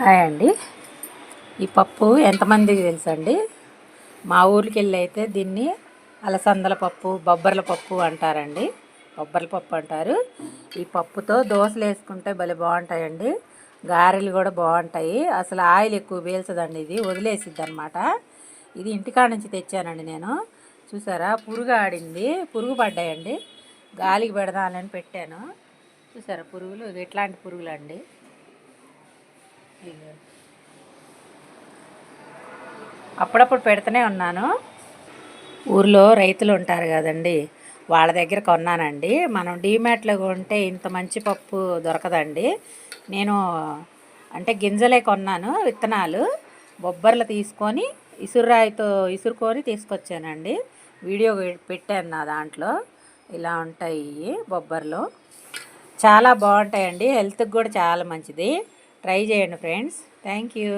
Hi అండి. ఈ పప్పు ఎంతమందికి తెలుసండి? మా ఊరికి వెళ్ళి అయితే దీన్ని అలసందల పప్పు బొబ్బర్ల పప్పు అంటారండి. బొబ్బర్ల పప్పు అంటారు. ఈ పప్పుతో దోశలు వేసుకుంటే భలే బాగుంటాయండి. గారెలు కూడా బాగుంటాయి. అసలు ఆయిల్ ఎక్కువ పీల్చదండి ఇది వదిలేసిద్ది అనమాట ఇది ఇంటికాడ నుంచి తెచ్చానండి నేను. చూసారా? పురుగు ఆడింది. పురుగు పడ్డాయండి. గాలికి పెడదామని పెట్టాను. చూసారా పురుగులు? ఇట్లాంటి ఎట్లాంటి పురుగులు అండి అప్పుడప్పుడు పెడుతూనే ఉన్నాను. ఊర్లో రైతులు ఉంటారు కదండి. వాళ్ళ దగ్గర కొన్నానండి. మనం డీమ్యాట్లో కొంటే ఇంత మంచి పప్పు దొరకదండి. నేను అంటే గింజలే కొన్నాను విత్తనాలు. బొబ్బర్లు తీసుకొని ఇసురాయితో ఇసురుకొని తీసుకొచ్చానండి. వీడియో పెట్టాను నా దాంట్లో. ఇలా ఉంటాయి బొబ్బర్లు. చాలా బాగుంటాయండి. హెల్త్కి కూడా చాలా మంచిది. ట్రై చేయండి ఫ్రెండ్స్. Thank you.